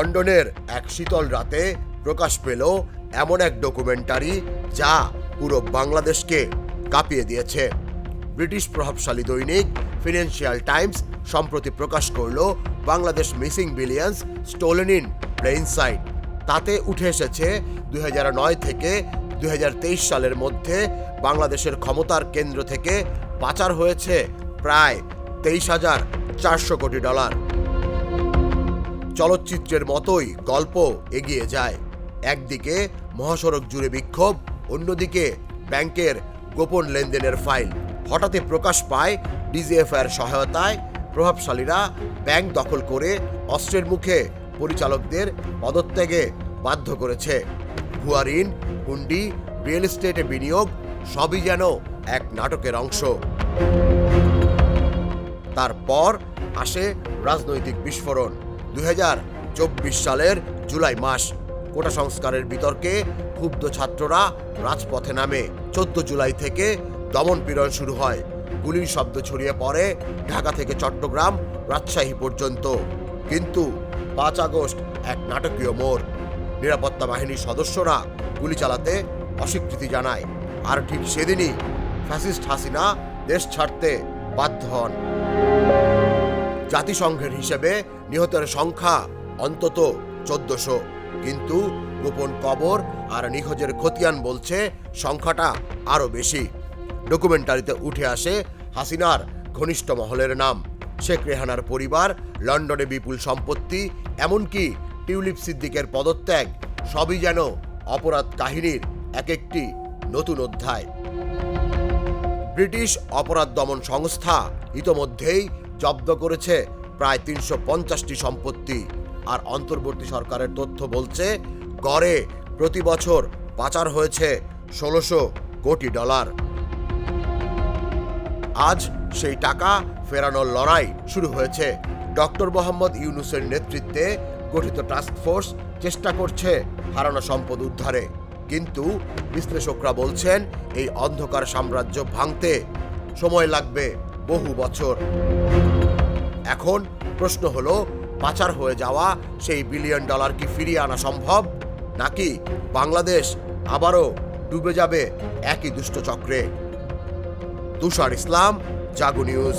লন্ডনের এক শীতল রাতে প্রকাশ পেল এমন এক ডকুমেন্টারি যা পুরো বাংলাদেশকে কাঁপিয়ে দিয়েছে। ব্রিটিশ প্রভাবশালী দৈনিক ফিনান্সিয়াল টাইমস সম্প্রতি প্রকাশ করল Bangladesh missing billions stolen in plain sight. তাতে উঠে এসেছে দুই হাজার নয় থেকে দু হাজার তেইশ সালের মধ্যে বাংলাদেশের ক্ষমতার কেন্দ্র থেকে পাচার হয়েছে প্রায় তেইশ হাজার চারশো কোটি ডলার। চলচ্চিত্রের মতোই গল্প এগিয়ে যায়। একদিকে মহাসড়ক জুড়ে বিক্ষোভ, অন্যদিকে ব্যাংকের গোপন লেনদেনের ফাইল। হঠাৎই প্রকাশ পায় ডিজিএফ এর সহায়তায় প্রভাবশালীরা ব্যাংক দখল করে অস্ত্রের মুখে পরিচালকদের পদত্যাগে বাধ্য করেছে। ভুয়া ঋণ, হুন্ডি, রিয়েল এস্টেটে বিনিয়োগ সবই যেন এক নাটকের অংশ। তারপর আসে রাজনৈতিক বিস্ফোরণ। দু হাজার চব্বিশ সালের জুলাই মাস। কোটা সংস্কারের বিতর্কে ক্ষুব্ধ ছাত্ররা রাজপথে নামে। চোদ্দ জুলাই থেকে দমন পীড়ন শুরু হয়। গুলির শব্দ ছড়িয়ে পড়ে ঢাকা থেকে চট্টগ্রাম রাজশাহী পর্যন্ত। কিন্তু পাঁচ আগস্ট এক নাটকীয় মোড়। নিরাপত্তা বাহিনীর সদস্যরা গুলি চালাতে অস্বীকৃতি জানায়। আর ঠিক সেদিনই ফ্যাসিস্ট হাসিনা দেশ ছাড়তে বাধ্য হন। জাতিসংঘের হিসেবে নিহতের সংখ্যা অন্তত চোদ্দশো। কিন্তু গোপন কবর আর নিখোঁজের খতিয়ান বলছে সংখ্যাটা আরও বেশি। ডকুমেন্টারিতে উঠে আসে হাসিনার ঘনিষ্ঠ মহলের নাম। শেখ রেহানার পরিবার, লন্ডনে বিপুল সম্পত্তি, এমনকি টিউলিপ সিদ্দিকের পদত্যাগ, সবই যেন অপরাধ কাহিনীর এক একটি নতুন অধ্যায়। ব্রিটিশ অপরাধ দমন সংস্থা ইতোমধ্যেই জব্দ করেছে প্রায় তিনশো পঞ্চাশটি সম্পত্তি। আর অন্তর্বর্তী সরকারের তথ্য বলছে, গড়ে প্রতি বছর পাচার হয়েছে ষোলোশো কোটি ডলার। আজ সেই টাকা ফেরানোর লড়াই শুরু হয়েছে। ডক্টর মোহাম্মদ ইউনুসের নেতৃত্বে গঠিত টাস্ক ফোর্স চেষ্টা করছে হারানো সম্পদ উদ্ধারে। কিন্তু বিশ্লেষকরা বলছেন, এই অন্ধকার সাম্রাজ্য ভাঙতে সময় লাগবে। বহু বছর। এখন প্রশ্ন হলো, পাচার হয়ে যাওয়া সেই বিলিয়ন ডলার কি ফিরিয়ে আনা সম্ভব? নাকি বাংলাদেশ আবারও ডুবে যাবে একই দুষ্ট চক্রে? তুষার ইসলাম, জাগো নিউজ।